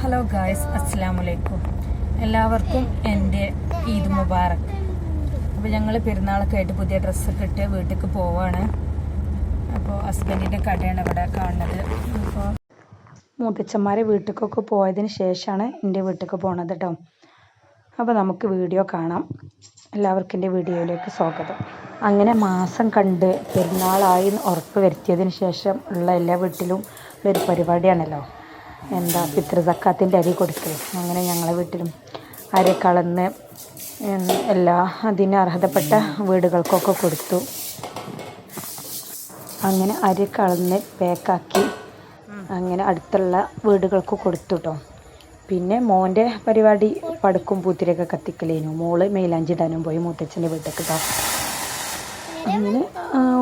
Hello guys അസ്സാം വലൈക്കും എല്ലാവർക്കും എന്റെ ഈദ് മുബാറക്. അപ്പോൾ ഞങ്ങൾ പെരുന്നാളൊക്കെ ആയിട്ട് പുതിയ ഡ്രസ്സൊക്കെ ഇട്ട് വീട്ടിലേക്ക് പോവാണ്. അപ്പോൾ ഹസ്ബൻഡിന്റെ കടയാണ് ഇവിടെ കാണുന്നത്. അപ്പോൾ മൂത്തച്ഛന്മാരെ വീട്ടിലേക്കൊക്കെ പോയതിന് ശേഷമാണ് എന്റെ വീട്ടിലേക്ക് പോണത് കേട്ടോ അപ്പോൾ നമുക്ക് വീഡിയോ കാണാം. എല്ലാവർക്കും എന്റെ വീഡിയോയിലേക്ക് സ്വാഗതം. അങ്ങനെ മാസം കണ്ട് പെരുന്നാളായി ഉറപ്പ് വരുത്തിയതിന് ശേഷം ഉള്ള എല്ലാ വീട്ടിലും ഒരു പരിപാടിയാണല്ലോ. എന്താ പിതൃ സക്കാത്തിന്റെ അരി കൊടുക്കൽ അങ്ങനെ ഞങ്ങളെ വീട്ടിലും അരി കളന്ന് എല്ലാ അതിന് അർഹതപ്പെട്ട വീടുകൾക്കൊക്കെ കൊടുത്തു. അങ്ങനെ അരി കളന്ന് പാക്കാക്കി അങ്ങനെ അടുത്തുള്ള വീടുകൾക്ക് കൊടുത്തു കേട്ടോ പിന്നെ മോന്റെ പരിപാടി പടുക്കും പൂത്തിരിയൊക്കെ കത്തിക്കലേനു. മോൾ മെയിലാഞ്ചി ഇടാനും പോയി മൂത്തച്ഛന്റെ വീട്ടിലേക്ക് കേട്ടോ അങ്ങനെ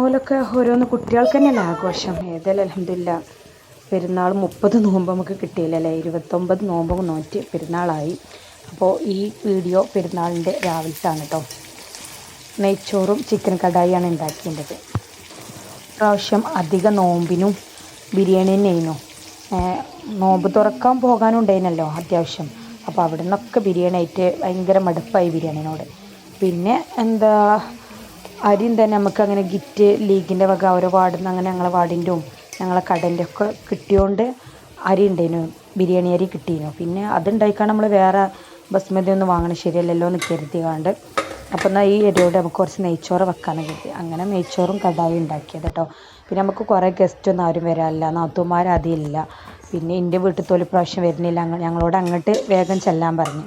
ഓലൊക്കെ ഓരോന്ന് കുട്ടികൾക്ക് തന്നെയല്ലേ ആഘോഷം. ഏതായാലും അലഹമില്ല പെരുന്നാൾ മുപ്പത് നോമ്പ് നമുക്ക് കിട്ടിയില്ലല്ലേ? ഇരുപത്തൊമ്പത് നോമ്പ് നോറ്റ് പെരുന്നാളായി. അപ്പോൾ ഈ വീഡിയോ പെരുന്നാളിന്റെ രാവിലത്താണ് കേട്ടോ. നെയ്ച്ചോറും ചിക്കൻ കടായിയാണ് ഉണ്ടാക്കിയത് പ്രാവശ്യം അധിക നോമ്പിനും ബിരിയാണി തന്നെയായിരുന്നു. നോമ്പ് തുറക്കാൻ പോകാനും ഉണ്ടായിരുന്നല്ലോ അത്യാവശ്യം. അപ്പോൾ അവിടെ നിന്നൊക്കെ ബിരിയാണി ആയിട്ട് ഭയങ്കര മടുപ്പായി ബിരിയാണിനോട്. പിന്നെ എന്താ അരിയും തന്നെ നമുക്ക് അങ്ങനെ ഗിറ്റ് ലീഗിന്റെ വക ഓരോ വാർഡിൽ നിന്ന് അങ്ങനെ ഞങ്ങളെ വാർഡിന്റെയും ഞങ്ങളെ കടന്റെ ഒക്കെ കിട്ടിയോണ്ട് അരി ഉണ്ടായിരുന്നു ബിരിയാണി അരി കിട്ടിയിരുന്നു പിന്നെ അതുണ്ടായിക്കാണ് നമ്മൾ വേറെ ബസ്മതി ഒന്നും വാങ്ങണം ശരിയല്ലല്ലോ എന്ന് കരുതികാണ്ട് അപ്പോൾ എന്നാൽ ഈ അരിയോട് നമുക്ക് കുറച്ച് നെയ്ച്ചോറ് വെക്കാമെന്ന് കരുതി. അങ്ങനെ നെയ്ച്ചോറും കടായി ഉണ്ടാക്കിയത് കേട്ടോ പിന്നെ നമുക്ക് കുറേ ഗസ്റ്റൊന്നും ആരും വരാനില്ല നാത്തൂമാർ അതില്ല പിന്നെ എന്റെ വീട്ടിൽ തൊലി പ്രാവശ്യം വരുന്നില്ല ഞങ്ങളോട് അങ്ങോട്ട് വേഗം ചെല്ലാൻ പറഞ്ഞു.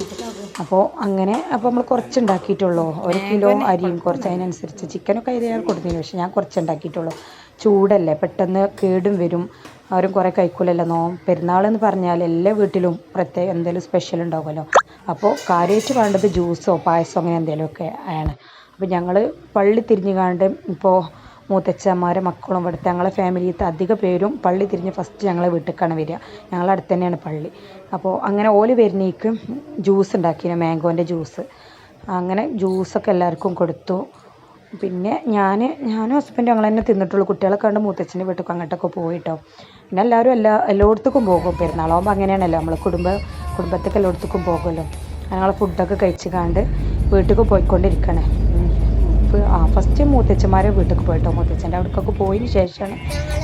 അപ്പോൾ അങ്ങനെ അപ്പോൾ നമ്മൾ കുറച്ച് ഉണ്ടാക്കിയിട്ടുള്ളൂ ഒരു കിലോ അരിയും കുറച്ച് അതിനനുസരിച്ച്. ചിക്കനൊക്കെ ഇതേ കൊടുത്തിരുന്നു. പക്ഷേ ഞാൻ കുറച്ച് ഉണ്ടാക്കിയിട്ടുള്ളൂ ചൂടല്ലേ പെട്ടെന്ന് കേടും വരും. ആരും കുറേ കഴിക്കൂലല്ലോ നോ പെരുന്നാളെന്ന് പറഞ്ഞാൽ എല്ലാ വീട്ടിലും പ്രത്യേകം എന്തെങ്കിലും സ്പെഷ്യൽ ഉണ്ടാവുമല്ലോ. അപ്പോൾ കാര്യമായിട്ട് വേണ്ടത് ജ്യൂസോ പായസമോ അങ്ങനെ എന്തെങ്കിലുമൊക്കെ ആണ്. അപ്പോൾ ഞങ്ങൾ പള്ളി തിരിഞ്ഞു കാണ്ട് ഇപ്പോൾ മൂത്തച്ഛന്മാരെ മക്കളും ഇവിടുത്തെ ഞങ്ങളെ ഫാമിലിയിലത്തെ അധിക പേരും പള്ളി തിരിഞ്ഞ് ഫസ്റ്റ് ഞങ്ങളെ വീട്ടിലേക്കാണ് വരിക. ഞങ്ങളെ അടുത്ത് തന്നെയാണ് പള്ളി. അപ്പോൾ അങ്ങനെ ഓൽ വരുന്നേക്ക് ജ്യൂസ് ഉണ്ടാക്കിയിരുന്നു മാംഗോന്റെ ജ്യൂസ് അങ്ങനെ ജ്യൂസൊക്കെ എല്ലാവർക്കും കൊടുത്തു. പിന്നെ ഞാൻ ഞാനും ഹസ്ബൻഡും ഞങ്ങൾ തന്നെ തിന്നിട്ടുള്ളൂ. കുട്ടികളെ കണ്ട് മൂത്തച്ഛന്റെ വീട്ടിൽ അങ്ങോട്ടൊക്കെ പോയിട്ടോ. പിന്നെ എല്ലാവരും എല്ലാ എല്ലായിടത്തേക്കും പോകും. പെരുന്നാളാകുമ്പോൾ അങ്ങനെയാണല്ലോ. നമ്മൾ കുടുംബ കുടുംബത്തേക്ക് എല്ലായിടത്തേക്കും പോകുമല്ലോ. ഞങ്ങൾ ഫുഡൊക്കെ കഴിച്ച് കണ്ട് വീട്ടിലേക്ക് പോയിക്കൊണ്ടിരിക്കണേ. ആ ഫസ്റ്റ് മൂത്തച്ഛന്മാരെ വീട്ടിലേക്ക് പോയിട്ടോ. മൂത്തച്ഛന്റെ അവിടേക്കൊക്കെ പോയതിന് ശേഷമാണ്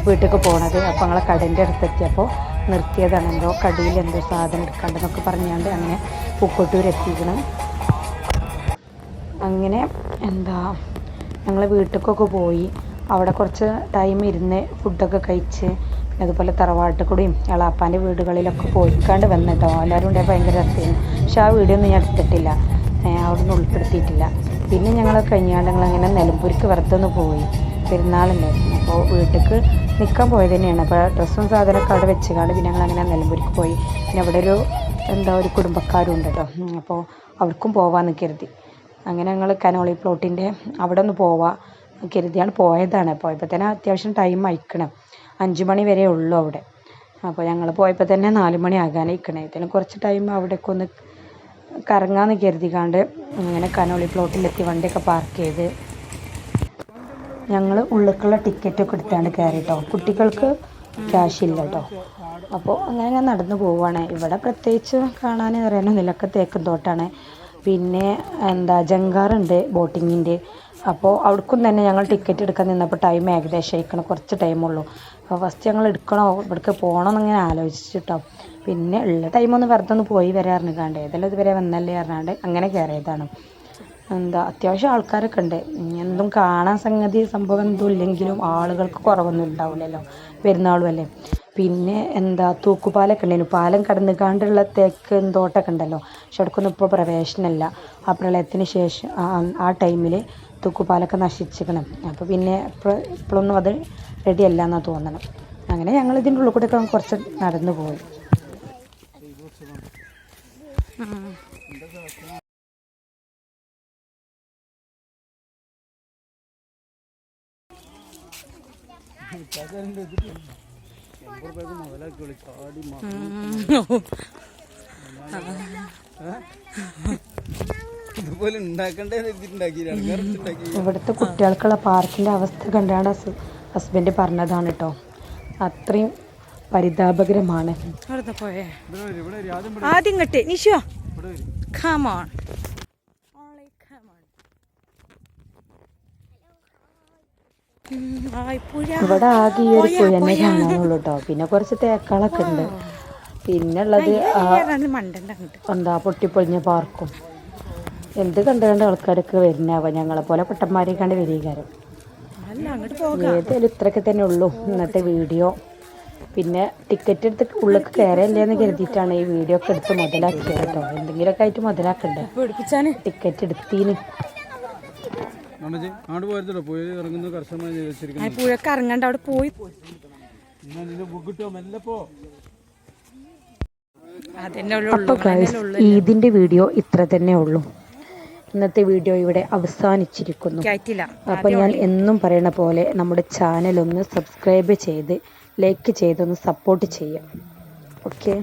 വീട്ടിലേക്ക് പോണത്. അപ്പോൾ ഞങ്ങളെ കടന്റെ അടുത്തെത്തിയപ്പോൾ നിർത്തിയതാണ്. എന്തോ കടയിൽ എന്തോ സാധനം എടുക്കാണ്ടെന്നൊക്കെ പറഞ്ഞുകൊണ്ട് അങ്ങനെ പൂക്കോട്ടൂർ എത്തിക്കണം അങ്ങനെ എന്താ ഞങ്ങൾ വീട്ടിലേക്കൊക്കെ പോയി. അവിടെ കുറച്ച് ടൈം ഇരുന്ന് ഫുഡൊക്കെ കഴിച്ച് പിന്നെ അതുപോലെ തറവാട്ടുകൂടിയും എളാപ്പാന്റെ വീടുകളിലൊക്കെ പോയിക്കാണ്ട് വന്നിട്ടോ. എല്ലാവരും ഉണ്ടായി ഭയങ്കര രസമായിരുന്നു പക്ഷെ ആ വീഡിയോ ഒന്നും ഞാൻ എടുത്തിട്ടില്ല. അവിടെ നിന്ന് ഉൾപ്പെടുത്തിയിട്ടില്ല. പിന്നെ ഞങ്ങൾ കഴിഞ്ഞാണ്ട് ഞങ്ങളങ്ങനെ നിലമ്പൂർക്ക് വെറുതെ പോയി. പെരുന്നാളുണ്ടായിരുന്നു അപ്പോൾ വീട്ടിലേക്ക് നിൽക്കാൻ പോയത് തന്നെയാണ്. അപ്പോൾ ഡ്രസ്സും സാധനമൊക്കെ അവിടെ വെച്ചുകാണ്ട് പിന്നെ ഞങ്ങൾ അങ്ങനെ നിലമ്പൂർക്ക് പോയി. പിന്നെ അവിടെ ഒരു എന്താ ഒരു കുടുംബക്കാരും ഉണ്ട് കേട്ടോ അപ്പോൾ അവർക്കും പോവാന്ന് കരുതി. അങ്ങനെ ഞങ്ങൾ കനോളി പ്ലോട്ടിന്റെ അവിടെ ഒന്ന് പോവാം. കരുതിയാണ് പോയതാണ്. പോയപ്പോൾ തന്നെ അത്യാവശ്യം ടൈം അയക്കണം അഞ്ച് മണി വരെ ഉള്ളൂ അവിടെ. അപ്പോൾ ഞങ്ങൾ പോയപ്പോൾ തന്നെ നാല് മണി ആകാനായിക്കണേ ഇതിന് കുറച്ച് ടൈം അവിടേക്ക് ഒന്ന് കറങ്ങാമെന്ന് കരുതിക്കാണ്ട് അങ്ങനെ കനോളി പ്ലോട്ടിലെത്തി വണ്ടിയൊക്കെ പാർക്ക് ചെയ്ത്. ഞങ്ങൾ ഉള്ളിലേക്കുള്ള ടിക്കറ്റൊക്കെ എടുത്താണ്ട് കയറി കേട്ടോ കുട്ടികൾക്ക് ക്യാഷ് ഇല്ല കേട്ടോ അപ്പോൾ അങ്ങനെ ഞാൻ നടന്നു പോവുകയാണ് ഇവിടെ പ്രത്യേകിച്ച് കാണാൻ പറയാനൊന്നുമില്ല ഒക്കെ തേക്കും തോട്ടാണ്. പിന്നെ എന്താ ജങ്കാറുണ്ട് ബോട്ടിങ്ങിന്റെ. അപ്പോൾ അവിടേക്കും തന്നെ ഞങ്ങൾ ടിക്കറ്റ് എടുക്കാൻ നിന്നപ്പോൾ ടൈം ഏകദേശം ആയിരിക്കണം കുറച്ച് ടൈമുള്ളൂ അപ്പോൾ ഫസ്റ്റ് ഞങ്ങൾ എടുക്കണോ ഇവിടേക്ക് പോകണോ എന്നിങ്ങനെ ആലോചിച്ചിട്ടോ. പിന്നെ ഉള്ള ടൈമൊന്ന് വെറുതെ ഒന്ന് പോയി വരാറുണ്ട് കണ്ട് ഏതെല്ലാം ഇതുവരെ വന്നല്ലേ പറഞ്ഞാണ്ട് അങ്ങനെ കയറിയതാണ്. എന്താ അത്യാവശ്യം ആൾക്കാരൊക്കെ ഉണ്ട്. എന്തും കാണാൻ സംഗതി സംഭവം എന്തും ഇല്ലെങ്കിലും ആളുകൾക്ക് കുറവൊന്നും ഉണ്ടാവില്ലല്ലോ പെരുന്നാളും അല്ലേ. പിന്നെ എന്താ തൂക്കുപാലൊക്കെ ഉണ്ടായിരുന്നു. പാലം കടന്നു കാണ്ടുള്ള തേക്ക് തോട്ടമൊക്കെ ഉണ്ടല്ലോ. പക്ഷെ അവിടേക്കൊന്നും ഇപ്പോൾ പ്രവേശനമില്ല. ആ പ്രളയത്തിന് ശേഷം ആ- ടൈമിൽ തൂക്കുപാലൊക്കെ നശിച്ചിരിക്കണം. അപ്പോൾ പിന്നെ ഇപ്പോൾ ഇപ്പോഴൊന്നും അത് റെഡി അല്ല എന്നാണ് തോന്നണം. അങ്ങനെ ഞങ്ങൾ ഇതിന്റെ ഉള്ളിൽ ഒക്കെ കുറച്ച് നടന്നു പോയി. ഇതുപോലെ ഇവിടുത്തെ കുട്ടികൾക്കുള്ള പാർക്കിന്റെ അവസ്ഥ കണ്ടാണ് ഹസ്ബൻഡ് പറഞ്ഞതാണ് കേട്ടോ അത്രയും പരിതാപകരമാണ്. ആദ്യം കട്ടെ ഇങ്ങോട്ട്. നിഷോ ഇവിടെ ആകെ ഈ ഒരു തന്നെ കാണാനുള്ളൂ കേട്ടോ പിന്നെ കുറച്ച് തേക്കാളൊക്കെ ഉണ്ട്. പിന്നെ ഉള്ളത് എന്താ പൊട്ടിപ്പൊളിഞ്ഞ പാർക്കും. എന്ത് കണ്ടു കണ്ട ആൾക്കാരൊക്കെ വരുന്നവ ഞങ്ങളെ പോലെ പൊട്ടന്മാരെ കണ്ട് വരികാരം ഏതായാലും ഇത്രയൊക്കെ തന്നെ ഉള്ളൂ ഇന്നത്തെ വീഡിയോ. പിന്നെ ടിക്കറ്റ് എടുത്ത് ഉള്ളിൽ കയറല്ലേ എന്ന് കരുതിയിട്ടാണ് ഈ വീഡിയോ ഒക്കെ എടുത്ത് മുതലാക്കിയത് കേട്ടോ എന്തെങ്കിലുമൊക്കെ ആയിട്ട് മുതലാക്കണ്ടേ? ടിക്കറ്റ് എടുത്തീന്. അങ്ങോട്ട് പോയി ഇറങ്ങുന്ന കർശനമായി പുഴക്ക് ഇറങ്ങണ്ട. അവിടെ പോയി. എന്നാ നിന്റെ ബുക്ക് കിട്ടോ? മെല്ലെ പോ. അതന്നെ അപ്പൊ ഗൈസ് ഈദിന്റെ വീഡിയോ ഇത്ര തന്നെ ഉള്ളൂ. ഇന്നത്തെ വീഡിയോ ഇവിടെ അവസാനിച്ചിരിക്കുന്നു. അപ്പൊ അപ്പോൾ ഞാൻ എന്നും പറയണ പോലെ നമ്മുടെ ചാനൽ ഒന്ന് സബ്സ്ക്രൈബ് ചെയ്ത് ലൈക്ക് ചെയ്തൊന്ന് സപ്പോർട്ട് ചെയ്യാം. ഓക്കെ